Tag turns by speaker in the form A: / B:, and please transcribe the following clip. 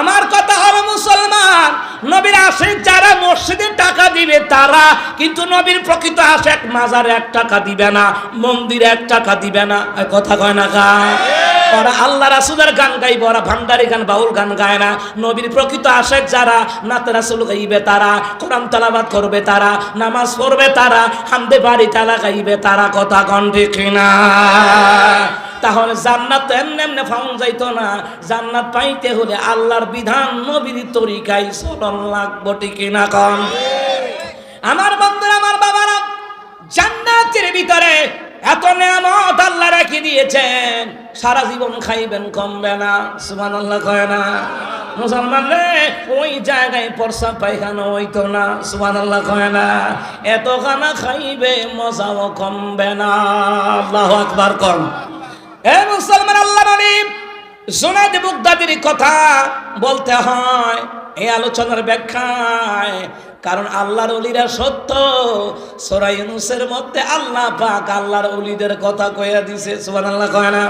A: আমার কথা হবে মুসলমান। নবীর আসে যারা মসজিদে টাকা দিবে তারা কিন্তু নবীর প্রকৃত আসে এক মাজার এক টাকা দিবে না, মন্দিরে এক টাকা দিবে না। কথা কয় না গা? ওরা আল্লাহ রাসুলের গান গাইবে, ওরা ভান্ডারি গান, বাউল গান গায় না। নবীর প্রকৃত আশেক যারা, নাতে রাসুল গাইবে তারা, কোরআন তালাবাদ করবে তারা, নামাজ পড়বে তারা, হামদে বাড়ি তালা গাইবে তারা, কথা কন ঠিক না তাহলে জান্নাত এমনি এমনি ফাউন যাইতো না। জান্নাত পাইতে হলে আল্লাহর বিধান নবীর তরিকায় চলন লাগবো ঠিক না কম আমার বন্ধুরা, আমার বাবারা, জান্নাতের ভিতরে এত নিয়ামত রেখে দিয়েছেন, সারা জীবন খাইবেন, কমবে না। সুমান আল্লাহ কয় না। মুসলমান রে, ওই জায়গায় পরসা পায়খানা হইতো না। সুমান আল্লাহ কয় না। এত খানা খাইবে, মজাও কমবে না। আল্লাহ আকবার কম এ মুসলমান জোনাদ বুগদাদির কথা বলতে হয় এই আলোচনার ব্যাখ্যায়। কারণ আল্লাহর অলিরা সত্য। সোরাইনুসের মধ্যে আল্লাহ পাক আল্লাহর অলিদের কথা কয়ে দিছে, সুবহানাল্লাহ কয় না?